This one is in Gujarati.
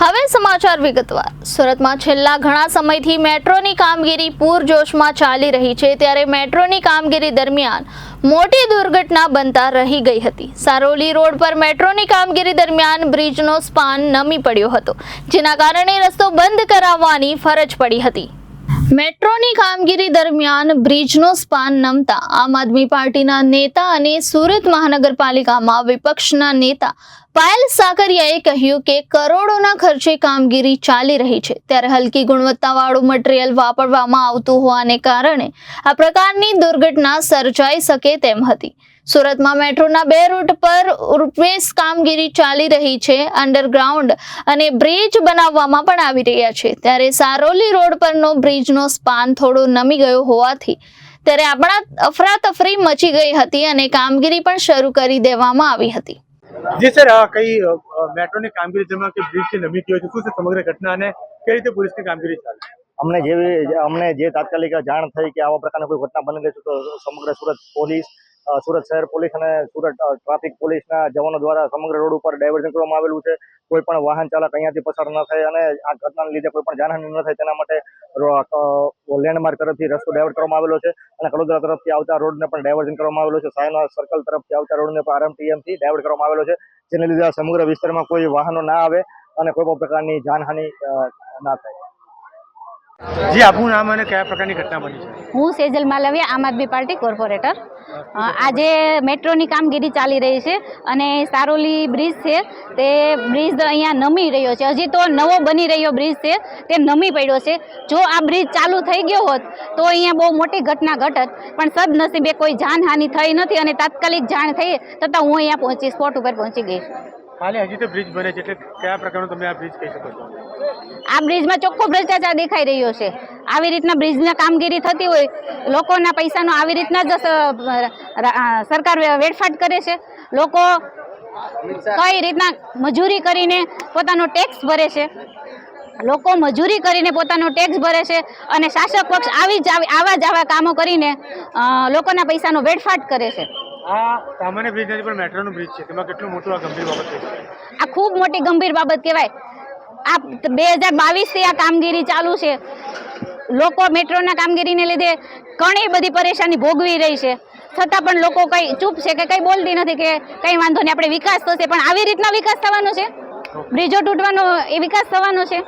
હવે સમાચાર વિગતવાર. સુરતમાં છેલ્લા ઘણા સમયથી મેટ્રોની કામગીરી પૂરજોશમાં ચાલી રહી છે, ત્યારે મેટ્રોની કામગીરી દરમિયાન મોટી દુર્ઘટના બનતા રહી ગઈ હતી. સારોલી રોડ પર મેટ્રોની કામગીરી દરમિયાન બ્રિજનો સ્પાન નમી પડ્યો હતો, જેના કારણે રસ્તો બંધ કરાવવાની ફરજ પડી હતી. મેટ્રોની કામગીરી દરમિયાન બ્રિજનો સ્પાન નમતા. આમ આદમી પાર્ટીના નેતા અને સુરત મહાનગરપાલિકામાં વિપક્ષના નેતા પાયલ સાકરિયાએ કહ્યું કે કરોડોના ખર્ચે કામગીરી ચાલી રહી છે. ત્યારે હલકી ગુણવત્તાવાળું મટીરિયલ વાપરવામાં આવતું હોવાને કારણે આ પ્રકારની દુર્ઘટના સર્જાઈ શકે તેમ હતી. સુરતમાં મેટ્રોના બે રૂટ પર રૂપવેશ કામગીરી ચાલી રહી છે અંડરગ્રાઉન્ડ અને બ્રિજ બનાવવામાં પણ આવી રહ્યા છે. ત્યારે સારોલી રોડ પરનો બ્રિજનો સ્પાન થોડો નમી ગયો હોવાથી ત્યારે આપણા અફરાતફરી મચી ગઈ હતી અને કામગીરી પણ શરૂ કરી દેવામાં આવી હતી. જી સર કઈ મેટ્રોની કામગીરી જેમાં કે બ્રિજ નમી ગયો છે શું છે સમગ્ર ઘટના અને કઈ રીતે પોલીસની કામગીરી ચાલે અમને જેવી અમને જે તાત્કાલિક જાણ થઈ કે આવા પ્રકારની કોઈ ઘટના બની ગઈ છે તો સમગ્ર સુરત પોલીસ સુરત શહેર પોલીસ અને સુરત ટ્રાફિક પોલીસના જવાનો દ્વારા સમગ્ર રોડ ઉપર ડાયવર્ઝન કરવામાં આવેલું છે. કોઈ પણ વાહન ચાલક અહીંયાથી પસાર ન થાય અને આ ઘટનાને લીધે કોઈ પણ જાનહાનિ ન થાય તેના માટે લેન્ડમાર્ક તરફથી રસ્તો ડાયવર્ટ કરવામાં આવેલો છે અને કડોદરા તરફથી આવતા રોડને પણ ડાયવર્ઝન કરવામાં આવેલો છે. સાયના સર્કલ તરફથી આવતા રોડને પણ આરએમટીએમથી ડાયવર્ટ કરવામાં આવેલો છે, જેને લીધે સમગ્ર વિસ્તારમાં કોઈ વાહનો ના આવે અને કોઈ પણ પ્રકારની જાનહાનિ ના થાય. જી, આપનું નામ અને કયા પ્રકારની ઘટના બની છે? હું સેજલ માલવિયા, આમ આદમી પાર્ટી કોર્પોરેટર. આજે મેટ્રોની કામગીરી ચાલી રહી છે અને સારોલી બ્રિજ છે. તે બ્રિજ અહીંયા નમી રહ્યો છે. હજી તો નવો બની રહ્યો બ્રિજ છે. તે નમી પડ્યો છે. જો આ બ્રિજ ચાલુ થઈ ગયો હોત, તો અહીંયા બહુ મોટી ઘટના ઘટત. પણ સદનસીબે કોઈ જાનહાનિ થઈ નથી અને તાત્કાલિક જાણ થઈ તથા હું અહીંયા પહોંચી, સ્પોટ ઉપર પહોંચી ગઈ. હાલે હજી તો બ્રિજ બને છે, એટલે કયા પ્રકારનો તમે આ બ્રિજ કહી શકો છો? આ બ્રિજમાં ચોખ્ખો ભ્રષ્ટાચાર દેખાઈ રહ્યો છે. આવી રીતના બ્રિજના કામગીરી થતી હોય, લોકોના પૈસાનો આવી રીતના જ સરકાર વેડફાટ કરે છે. લોકો કઈ રીતના મજૂરી કરીને પોતાનો ટેક્સ ભરે છે. લોકો મજૂરી કરીને પોતાનો ટેક્સ ભરે છે અને શાસક પક્ષ આવી જ, આવી- જ આવા કામો કરીને લોકોના પૈસાનો વેડફાટ કરે છે. આ સામાન્ય બ્રિજ નથી પણ મેટ્રોનું બ્રિજ છે. તેમાં કેટલું મોટું આ ગંભીર બાબત છે? આ ખૂબ મોટી ગંભીર બાબત કહેવાય. આ બે હજાર બાવીસથી આ કામગીરી ચાલુ છે. લોકો મેટ્રોના કામગીરીને લીધે ઘણી બધી પરેશાની ભોગવી રહી છે. છતાં પણ લોકો કંઈ ચૂપ છે કે કંઈ બોલતી નથી કે કંઈ વાંધો નહીં. આપણે વિકાસ થશે પણ આવી રીતના વિકાસ થવાનો છે? બ્રિજો તૂટવાનો એ વિકાસ થવાનો છે?